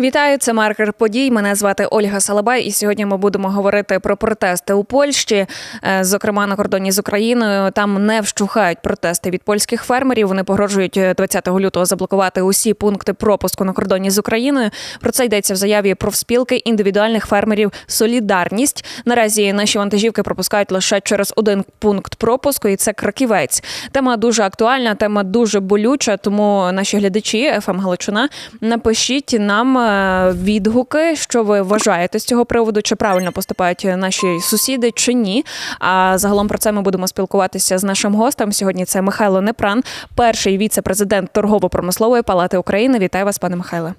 Вітаю, це маркер подій. Мене звати Ольга Салабай, і сьогодні ми будемо говорити про протести у Польщі, е, зокрема на кордоні з Україною. Там не вщухають протести від польських фермерів. Вони погрожують е, 20 лютого заблокувати усі пункти пропуску на кордоні з Україною. Про це йдеться в заяві профспілки індивідуальних фермерів Солідарність. Наразі наші вантажівки пропускають лише через один пункт пропуску, і це краківець. Тема дуже актуальна, тема дуже болюча. Тому наші глядачі ФМ Галичина напишіть нам е, відгуки, що ви вважаєте з цього приводу, чи правильно поступають наші сусіди, чи ні. А загалом про це ми будемо спілкуватися з нашим гостем. Сьогодні це Михайло Непран, перший віце-президент торгово-промислової палати України. Вітаю вас, пане Михайле.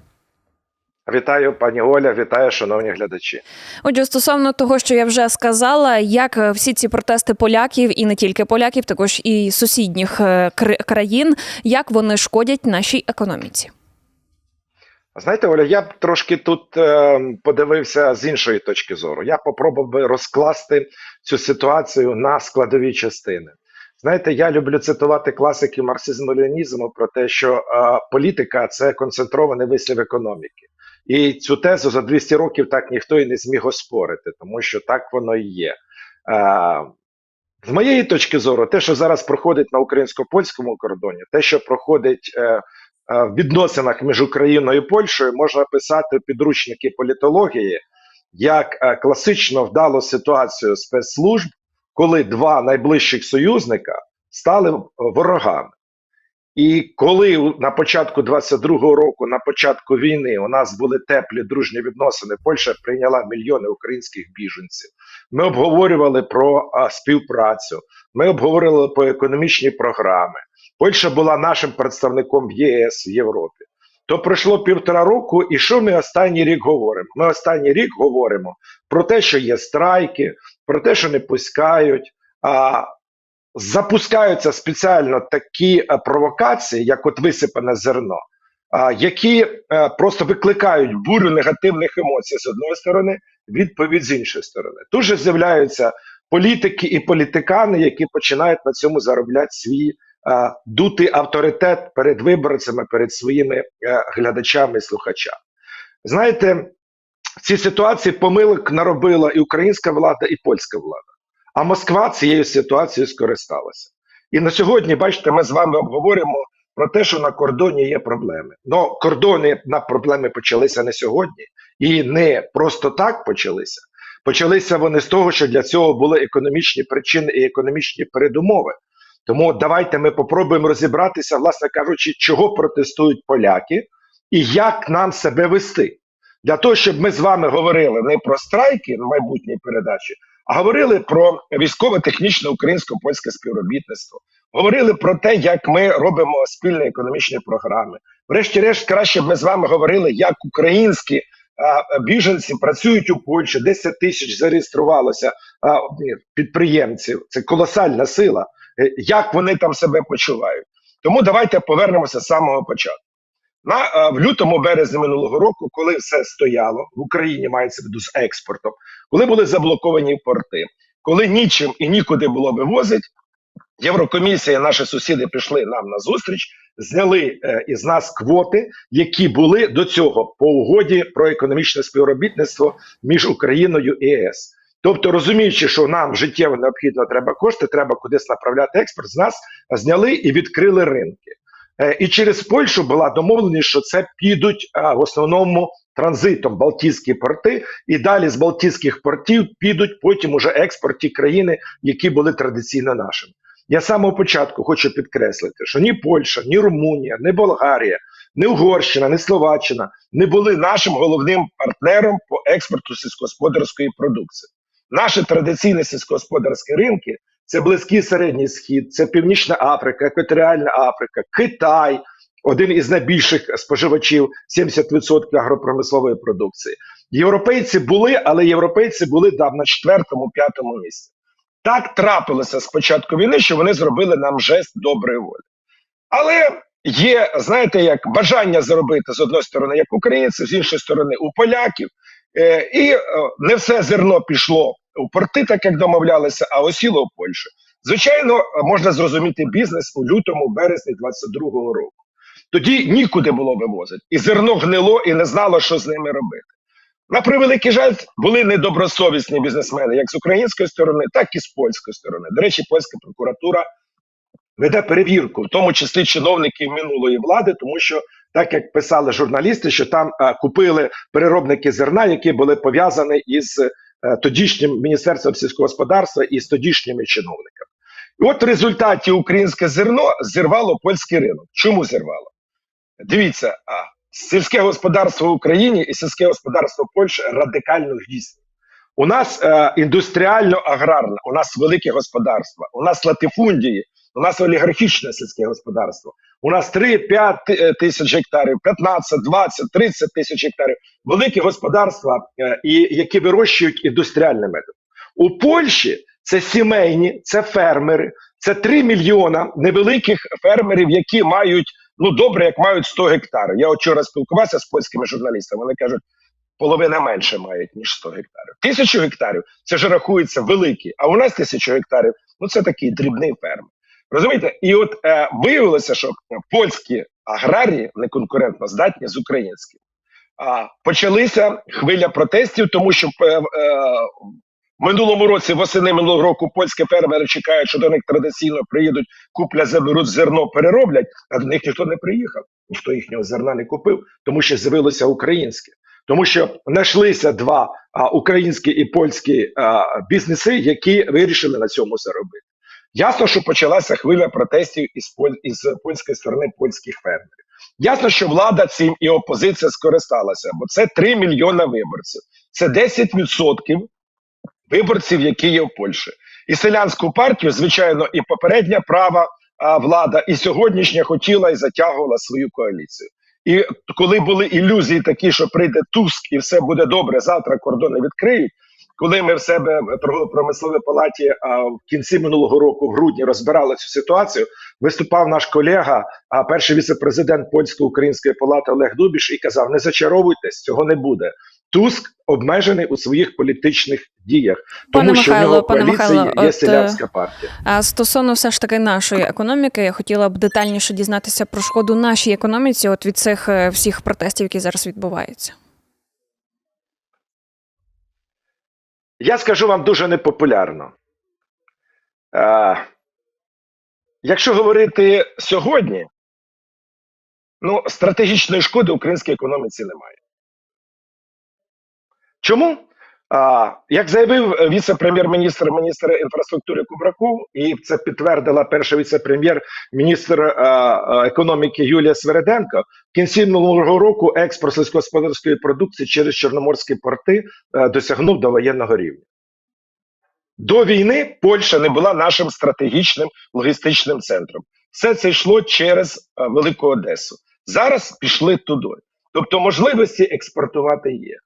Вітаю, пані Оля, вітаю, шановні глядачі. Отже, стосовно того, що я вже сказала, як е, всі ці протести поляків і не тільки поляків, також і сусідніх е, країн, як вони шкодять нашій економіці. Знаєте, Оля, я б трошки тут е, подивився з іншої точки зору. Я попробував би розкласти цю ситуацію на складові частини. Знаєте, я люблю цитувати класиків марксизму-ленізму про те, що е, політика це концентрований вислів економіки. І цю тезу за 200 років так ніхто і не зміг оспорити, тому що так воно і є. Е, з моєї точки зору, те, що зараз проходить на українсько-польському кордоні, те, що проходить е, в відносинах між Україною і Польщею, можна писати підручники політології як е, класично вдалу ситуацію спецслужб, коли два найближчих союзника стали е, ворогами. І коли на початку 22-го року, на початку війни, у нас були теплі дружні відносини, Польща прийняла мільйони українських біженців. Ми обговорювали про а, співпрацю, ми обговорювали про економічні програми. Польща була нашим представником в ЄС в Європі. То пройшло півтора року, і що ми останній рік говоримо? Ми останній рік говоримо про те, що є страйки, про те, що не пускають. А запускаються спеціально такі е, провокації, як от висипане зерно, а, які е, просто викликають бурю негативних емоцій з одної сторони, відповідь з іншої сторони. Тут же з'являються політики і політикани, які починають на цьому заробляти свій дутий авторитет перед виборцями, перед своїми е, глядачами і слухачами. Знаєте, в цій ситуації помилок наробила і українська влада, і польська влада. А Москва цією ситуацією скористалася. І на сьогодні, бачите, ми з вами обговоримо про те, що на кордоні є проблеми. Ну, кордони на проблеми почалися не сьогодні, і не просто так почалися. Почалися вони з того, що для цього були економічні причини і економічні передумови. Тому давайте ми попробуємо розібратися, власне кажучи, чого протестують поляки і як нам себе вести. Для того, щоб ми з вами говорили не про страйки в майбутній передачі, а говорили про військово-технічне українсько-польське співробітництво, говорили про те, як ми робимо спільні економічні програми. Врешті-решт, краще б ми з вами говорили, як українські а, біженці працюють у Польщі. 10 тисяч зареєструвалося а, підприємців. Це колосальна сила. Е, Як вони там себе почувають? Тому давайте повернемося з самого початку. На е, в лютому березні минулого року, коли все стояло в Україні, мається в виду з експортом, коли були заблоковані порти, коли нічим і нікуди було вивозити, Єврокомісія, наші сусіди пішли нам на зустріч, зняли е, із нас квоти, які були до цього по угоді про економічне співробітництво між Україною і ЄС. Тобто, розуміючи, що нам життєво необхідно треба кошти, треба кудись направляти експорт, з нас зняли і відкрили ринки. Е, І через Польщу була домовленість, що це підуть а, в основному транзитом Балтійські порти, і далі з Балтійських портів підуть потім уже експорт ті країни, які були традиційно нашими. Я самого початку хочу підкреслити, що ні Польща, ні Румунія, ні Болгарія, ні Угорщина, ні Словаччина не були нашим головним партнером по експорту сільськогосподарської продукції. Наші традиційні сільськогосподарські ринки це Близький Середній Схід, це Північна Африка, Екваторіальна Африка, Китай, один із найбільших споживачів 70% агропромислової продукції. Європейці були, але європейці були там на четвертому-п'ятому місці. Так трапилося з початку війни, що вони зробили нам жест доброї волі. Але є, знаєте, як бажання заробити з одної сторони, як українців, з іншої сторони, у поляків. Е, і е, не все зерно пішло у порти, так як домовлялися, а осіло у Польщу. Звичайно, можна зрозуміти бізнес у лютому, березні 22-го року. Тоді нікуди було вивозити. І зерно гнило і не знало, що з ними робити. На превеликий жаль, були недобросовісні бізнесмени, як з української сторони, так і з польської сторони. До речі, польська прокуратура веде перевірку, в тому числі чиновників минулої влади, тому що, так як писали журналісти, що там е, купили переробники зерна, які були пов'язані із е, тодішнім міністерством сільського господарства і з тодішніми чиновниками. І от в результаті українське зерно зірвало польський ринок. Чому зірвало? Дивіться, а, сільське господарство в Україні і сільське господарство Польщі радикально різні. У нас е, індустріально-аграрне, у нас велике господарство, у нас латифундії, у нас олігархічне сільське господарство. У нас 3-5 тисяч гектарів, 15, 20, 30 тисяч гектарів. Великі господарства, е, які вирощують індустріальним методом. У Польщі це сімейні, це фермери, це 3 мільйона невеликих фермерів, які мають ну добре, як мають 100 гектарів. Я вчора спілкувався з польськими журналістами. Вони кажуть, половина менше мають ніж 100 гектарів. Тисячу гектарів це ж рахується великі, а у нас тисячу гектарів ну це такий дрібний фермер. Розумієте? І от е, виявилося, що польські аграрії не конкурентно здатні з українськими. А почалися хвиля протестів, тому що е, е, минулому році, восени минулого року, польські фермери чекають, що до них традиційно приїдуть, куплять, заберуть зерно, перероблять, а до них ніхто не приїхав. Ніхто їхнього зерна не купив, тому що з'явилося українське. Тому що знайшлися два а, українські і польські а, бізнеси, які вирішили на цьому заробити. Ясно, що почалася хвиля протестів із, поль... із польської сторони польських фермерів. Ясно, що влада цим і опозиція скористалася, бо це 3 мільйона виборців. Це 10% виборців, які є в Польщі. І селянську партію, звичайно, і попередня права а, влада, і сьогоднішня хотіла і затягувала свою коаліцію. І коли були ілюзії такі, що прийде Туск і все буде добре, завтра кордони відкриють. Коли ми в себе в торгово-промисловій палаті а, в кінці минулого року, в грудні, розбирали цю ситуацію, виступав наш колега, а перший віце-президент польсько-української палати Олег Дубіш, і казав: не зачаровуйтесь, цього не буде. Туск обмежений у своїх політичних діях, тому Пане що в Михайло, нього пане Михайло, є от, селянська партія. А стосовно все ж таки нашої економіки, я хотіла б детальніше дізнатися про шкоду нашій економіці, от від цих е, всіх протестів, які зараз відбуваються. Я скажу вам дуже непопулярно. Е, якщо говорити сьогодні, ну, стратегічної шкоди українській економіці немає. Чому? Як заявив віце-прем'єр-міністр міністр інфраструктури Кубраков, і це підтвердила перша віце-прем'єр-міністр а, а, економіки Юлія Свереденко, в кінці минулого року експорт сільськогосподарської продукції через чорноморські порти досягнув довоєнного рівня. До війни Польща не була нашим стратегічним логістичним центром. Все це йшло через е, Велику Одесу. Зараз пішли туди. Тобто можливості експортувати є.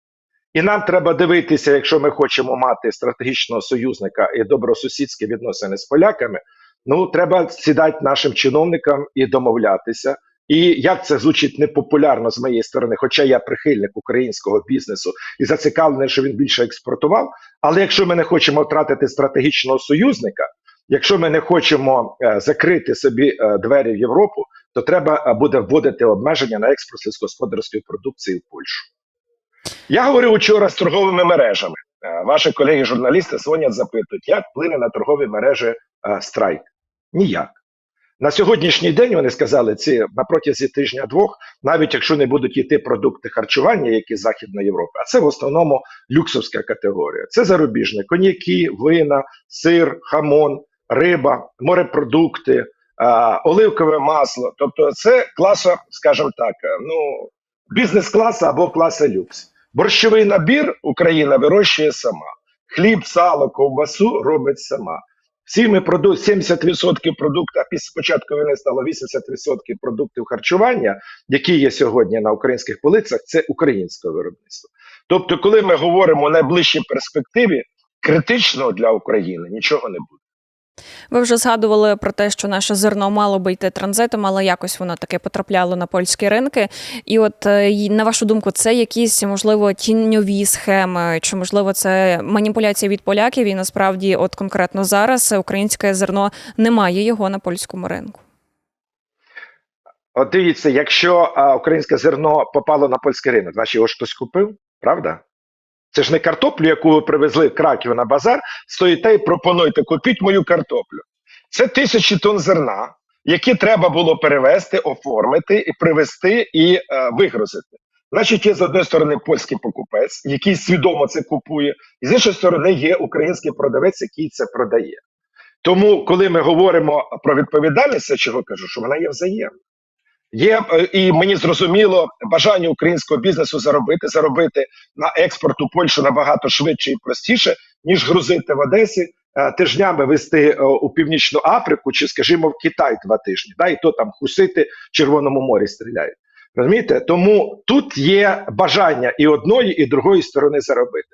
І нам треба дивитися, якщо ми хочемо мати стратегічного союзника і добросусідські відносини з поляками. Ну треба сідати нашим чиновникам і домовлятися. І як це звучить непопулярно з моєї сторони, хоча я прихильник українського бізнесу і зацікавлений, що він більше експортував. Але якщо ми не хочемо втратити стратегічного союзника, якщо ми не хочемо е, закрити собі е, двері в Європу, то треба е, буде вводити обмеження на експорт сільськогосподарської продукції в Польщу. Я говорив учора з торговими мережами. Е, Ваші колеги-журналісти дзвонять, запитують, як вплине на торгові мережі е, страйк? Ніяк. На сьогоднішній день вони сказали ці на протязі тижня-двох, навіть якщо не будуть йти продукти харчування, які з Західної Європи, а це в основному люксовська категорія. Це зарубіжне коньяки, вина, сир, хамон, риба, морепродукти, а, оливкове масло. Тобто, це класа, скажімо так, е, ну бізнес-класа або класа люкс. Борщовий набір Україна вирощує сама. Хліб, сало, ковбасу робить сама. Всі ми проду 70% продуктів, а після початку війни стало 80% продуктів харчування, які є сьогодні на українських полицях, це українське виробництво. Тобто, коли ми говоримо о найближчій перспективі, критично для України нічого не буде. Ви вже згадували про те, що наше зерно мало би йти транзитом, але якось воно таке потрапляло на польські ринки. І от е, на вашу думку, це якісь можливо тіньові схеми, чи можливо це маніпуляція від поляків? І насправді, от конкретно зараз українське зерно немає його на польському ринку. От дивіться, якщо українське зерно попало на польський ринок, значить його ж хтось купив, правда? Це ж не картоплю, яку ви привезли в Краків на базар, стоїте і пропонуєте, купіть мою картоплю. Це тисячі тонн зерна, які треба було перевезти, оформити, і привезти і е, вигрузити. Значить, є з однієї сторони польський покупець, який свідомо це купує, і з іншої сторони є український продавець, який це продає. Тому, коли ми говоримо про відповідальність, я чого кажу, що вона є взаємна. Є е, і мені зрозуміло бажання українського бізнесу заробити, заробити на експорт у Польщу набагато швидше і простіше, ніж грузити в Одесі, е, тижнями вести е, у Північну Африку чи, скажімо, в Китай два тижні, да, і то там хусити в Червоному морі стріляють. Розумієте? Тому тут є бажання і одної, і другої сторони заробити.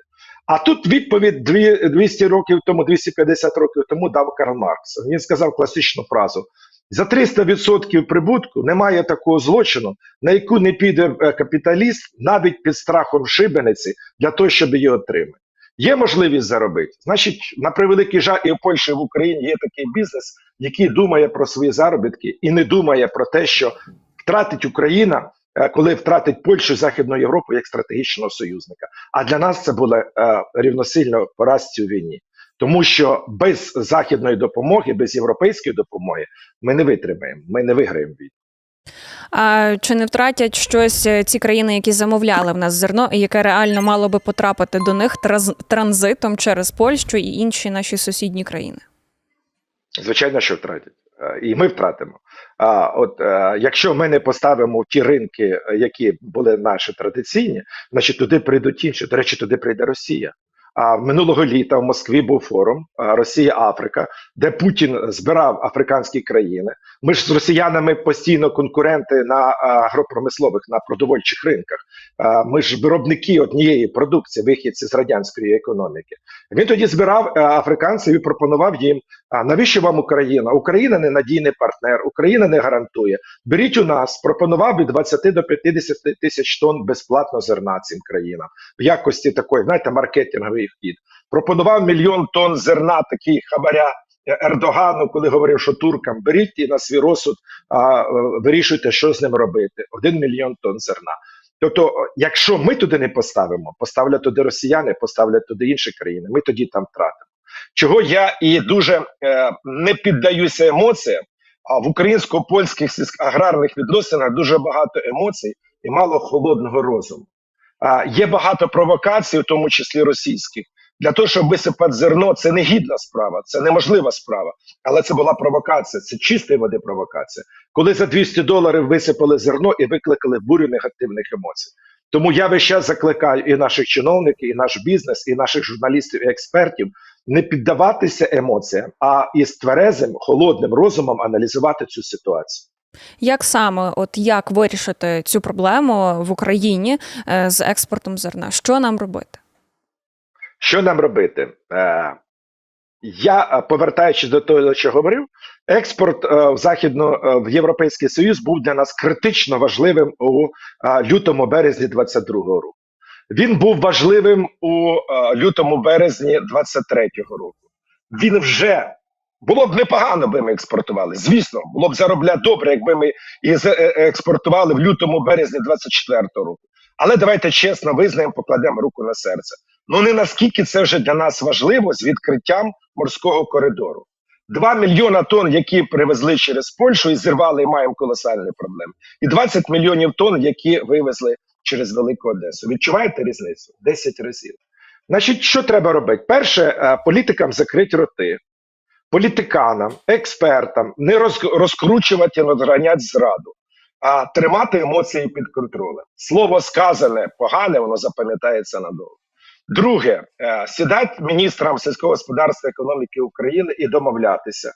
А тут відповідь дві- 200 років тому, 250 років тому дав Карл Маркс. Він сказав класичну фразу: за 300% прибутку немає такого злочину, на яку не піде е, капіталіст навіть під страхом шибениці для того, щоб її отримати. Є можливість заробити. Значить, на превеликий жаль, і в Польщі, і в Україні є такий бізнес, який думає про свої заробітки і не думає про те, що втратить Україна, е, коли втратить Польщу Західну Європу як стратегічного союзника. А для нас це було е, рівносильно поразці у війні. Тому що без західної допомоги, без європейської допомоги ми не витримаємо, ми не виграємо війну. А чи не втратять щось е, ці країни, які замовляли в нас зерно, і яке реально мало би потрапити до них транзитом через Польщу і інші наші сусідні країни? Звичайно, що втратять. Е, І ми втратимо. А от е, якщо ми не поставимо ті ринки, які були наші традиційні, значить туди прийдуть інші. До речі, туди прийде Росія. А минулого літа в Москві був форум е, Росія Африка, де Путін збирав африканські країни. Ми ж з росіянами постійно конкуренти на агропромислових на продовольчих ринках. Ми ж виробники однієї продукції, вихідці з радянської економіки. Він тоді збирав африканців і пропонував їм: навіщо вам Україна? Україна не надійний партнер, Україна не гарантує. Беріть у нас, пропонував від 20 до 50 тисяч тонн безплатно зерна цим країнам в якості такої, знаєте, маркетинговий вхід. Пропонував мільйон тонн зерна, такий хабаря е, Ердогану, коли говорив, що туркам беріть і на свій розсуд а, е, вирішуйте, що з ним робити. Один мільйон тонн зерна. Тобто, якщо ми туди не поставимо, поставлять туди росіяни, поставлять туди інші країни, ми тоді там втратимо. Чого я і дуже е, не піддаюся емоціям, а в українсько-польських аграрних відносинах дуже багато емоцій і мало холодного розуму. А, є багато провокацій, в тому числі російських. Для того, щоб висипати зерно, це не гідна справа, це неможлива справа. Але це була провокація, це чистої води провокація. Коли за 200 доларів висипали зерно і викликали бурю негативних емоцій. Тому я весь час закликаю і наших чиновників, і наш бізнес, і наших журналістів, і експертів не піддаватися емоціям, а із тверезим, холодним розумом аналізувати цю ситуацію. Як саме, от як вирішити цю проблему в Україні е, з експортом зерна? Що нам робити? Що нам робити? Е, я, е, повертаючись до того, що говорив, експорт в західну е, в Європейський Союз був для нас критично важливим у лютому березні 22-го року. Він був важливим у лютому березні 23-го року. Він вже було б непогано, би ми експортували. Звісно, було б заробляти добре, якби ми і з- е, експортували в лютому березні 24-го року. Але давайте чесно визнаємо, покладемо руку на серце. Ну не наскільки це вже для нас важливо з відкриттям морського коридору. Два мільйона тонн, які привезли через Польщу і зірвали, і маємо колосальні проблеми. І 20 мільйонів тонн, які вивезли через Велику Одесу. Відчуваєте різницю? 10 разів. Значить, що треба робити? Перше, е, політикам закрити роти, політиканам, експертам не роз- розкручувати, розганяти зраду, а тримати емоції під контролем. Слово сказане погане, воно запам'ятається надовго. Друге, е, сідати міністрам сільського господарства економіки України і домовлятися,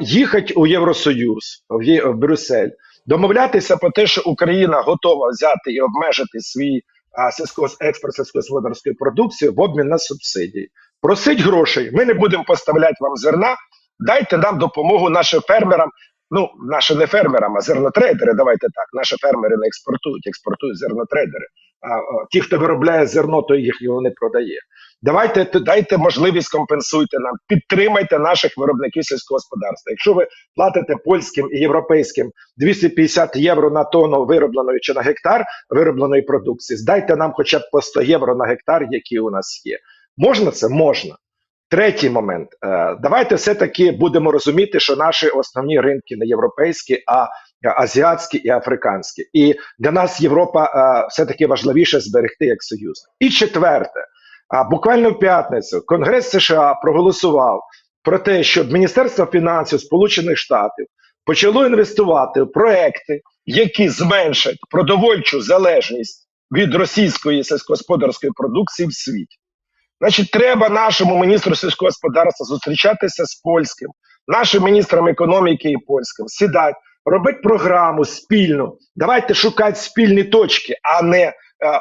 їхати у Євросоюз, в, Брюссель, домовлятися про те, що Україна готова взяти і обмежити свій а, сільського експорт сільськогосподарської продукції в обмін на субсидії. Просить грошей. Ми не будемо поставляти вам зерна. Дайте нам допомогу нашим фермерам. Ну, наші не фермерам, а зернотрейдери. Давайте так. Наші фермери не експортують, експортують зернотрейдери. а, а, ті, хто виробляє зерно, то їх його не продає. Давайте дайте можливість компенсуйте нам, підтримайте наших виробників сільського господарства. Якщо ви платите польським і європейським 250 євро на тонну виробленої чи на гектар виробленої продукції, здайте нам хоча б по 100 євро на гектар, які у нас є. Можна це? Можна. Третій момент. Е, Давайте все-таки будемо розуміти, що наші основні ринки не європейські, а азіатські і африканські. І для нас Європа е, все-таки важливіше зберегти як союзник. І четверте, буквально в п'ятницю Конгрес США проголосував про те, щоб Міністерство фінансів Сполучених Штатів почало інвестувати в проекти, які зменшать продовольчу залежність від російської сільськогосподарської продукції в світі. Значить, треба нашому міністру сільського господарства зустрічатися з польським, нашим міністром економіки і польським, сідати, робити програму спільну. Давайте шукати спільні точки, а не е,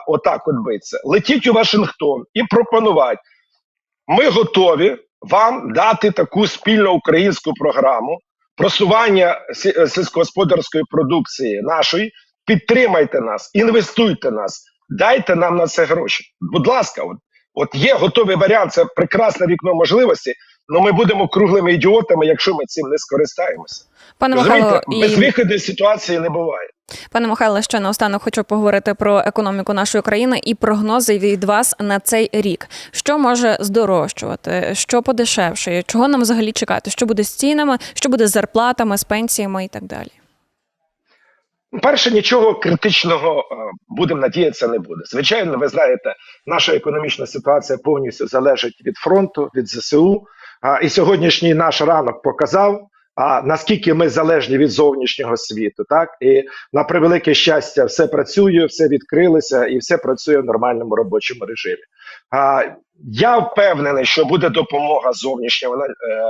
отак от битися. Летіть у Вашингтон і пропонувати. Ми готові вам дати таку спільну українську програму просування е, сільськогосподарської продукції нашої. Підтримайте нас, інвестуйте нас, дайте нам на це гроші. Будь ласка, от, от є готовий варіант, це прекрасне вікно можливості. але ми будемо круглими ідіотами, якщо ми цим не скористаємося. Пане Михайло, без і виходу з ситуації не буває. пане Михайло, ще наостанок хочу поговорити про економіку нашої країни і прогнози від вас на цей рік. Що може здорожчувати, що подешевшає, чого нам взагалі чекати? Що буде з цінами, що буде з зарплатами, з пенсіями і так далі. Перше, нічого критичного е, будемо надіятися, не буде. Звичайно, ви знаєте, наша економічна ситуація повністю залежить від фронту, від ЗСУ. А, і сьогоднішній наш ранок показав, а, наскільки ми залежні від зовнішнього світу. Так і на превелике щастя, все працює, все відкрилося і все працює в нормальному робочому режимі. А, я впевнений, що буде допомога зовнішня. Вона е,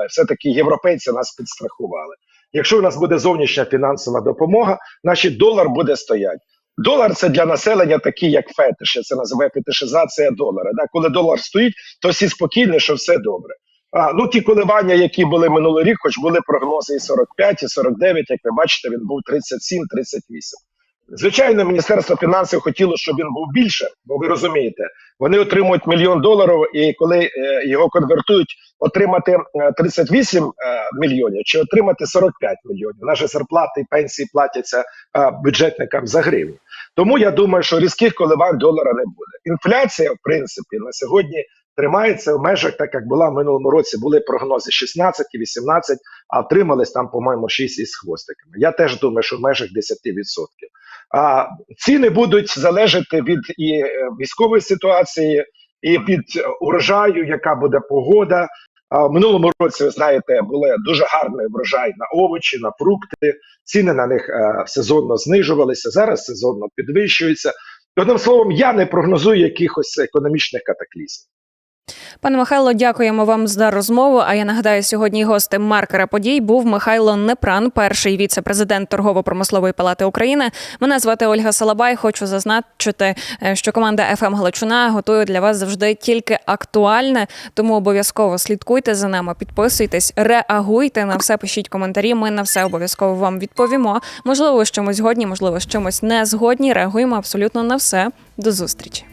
все таки європейці нас підстрахували. Якщо у нас буде зовнішня фінансова допомога, наші долар буде стояти. Долар це для населення такий, як фетиш. Це називає фетишизація долара. Да? Коли долар стоїть, то всі спокійні, що все добре. А, ну ті коливання, які були минулий рік, хоч були прогнози і 45, і 49, як ви бачите, він був 37-38. Звичайно, Міністерство фінансів хотіло, щоб він був більше, бо ви розумієте, вони отримують мільйон доларів, і коли е, його конвертують, отримати е, 38 е, мільйонів чи отримати 45 мільйонів. Наші зарплати і пенсії платяться е, бюджетникам за гривні. Тому я думаю, що різких коливань долара не буде. Інфляція, в принципі, на сьогодні тримається в межах, так як була в минулому році. Були прогнози 16 і 18, а отримались там, по-моєму, 6 із хвостиками. Я теж думаю, що в межах 10%. А ціни будуть залежати від і е, військової ситуації, і від урожаю, яка буде погода. А в минулому році, ви знаєте, були дуже гарний врожай на овочі, на фрукти. Ціни на них е, сезонно знижувалися. Зараз сезонно підвищуються. Одним словом, я не прогнозую якихось економічних катаклізмів. Пане Михайло, дякуємо вам за розмову. А я нагадаю, сьогодні гостем маркера подій був Михайло Непран, перший віце-президент торгово-промислової палати України. Мене звати Ольга Салабай. Хочу зазначити, е, що команда «ФМ Галичина готує для вас завжди тільки актуальне. Тому обов'язково слідкуйте за нами, підписуйтесь, реагуйте на все. Пишіть коментарі. Ми на все обов'язково вам відповімо. Можливо, з чимось згодні, можливо, з чимось не згодні. Реагуємо абсолютно на все. До зустрічі.